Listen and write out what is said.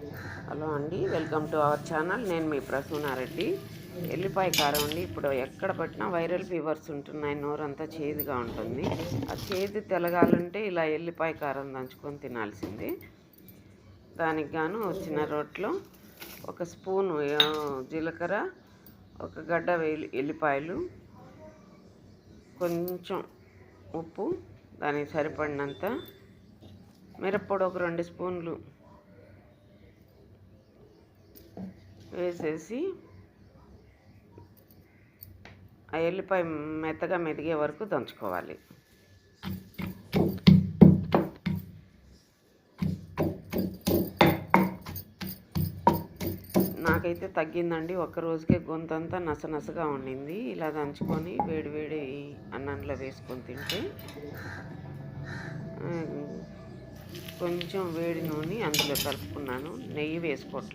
Hello అండి welcome to our channel. నేను మీ ప్రసూనారెడ్డి. ఎల్లిపాయ కారం అండి. ఇప్పుడు ఎక్కడ పట్టినా వైరల్ ఫీవర్స్ ఉంటున్నాయి. నోరంతా చేదుగా ఉంటుంది. ఆ చేదు తెలగాలంటే ఇలా ఎల్లిపాయ కారం దంచుకొని తినాల్సింది. దానికి గాను చిన్న రోట్లో ఒక స్పూను జీలకర్ర ఒక గడ్డ ఎల్లిపాయలు కొంచెం ఉప్పు దానికి సరిపడినంత మిరప్పొడి ఒక రెండు స్పూన్లు వేసేసి ఆ ఎల్లిపాయ మెత్తగా మెదిగే వరకు దంచుకోవాలి. నాకైతే తగ్గిందండి. ఒక్క రోజుకే గొంతంతా నసనసగా ఉండింది. ఇలా దంచుకొని వేడి వేడి అన్నంలో వేసుకొని తింటే కొంచెం వేడి నూనె అందులో కలుపుకున్నాను. నెయ్యి వేసుకోవట్లేదు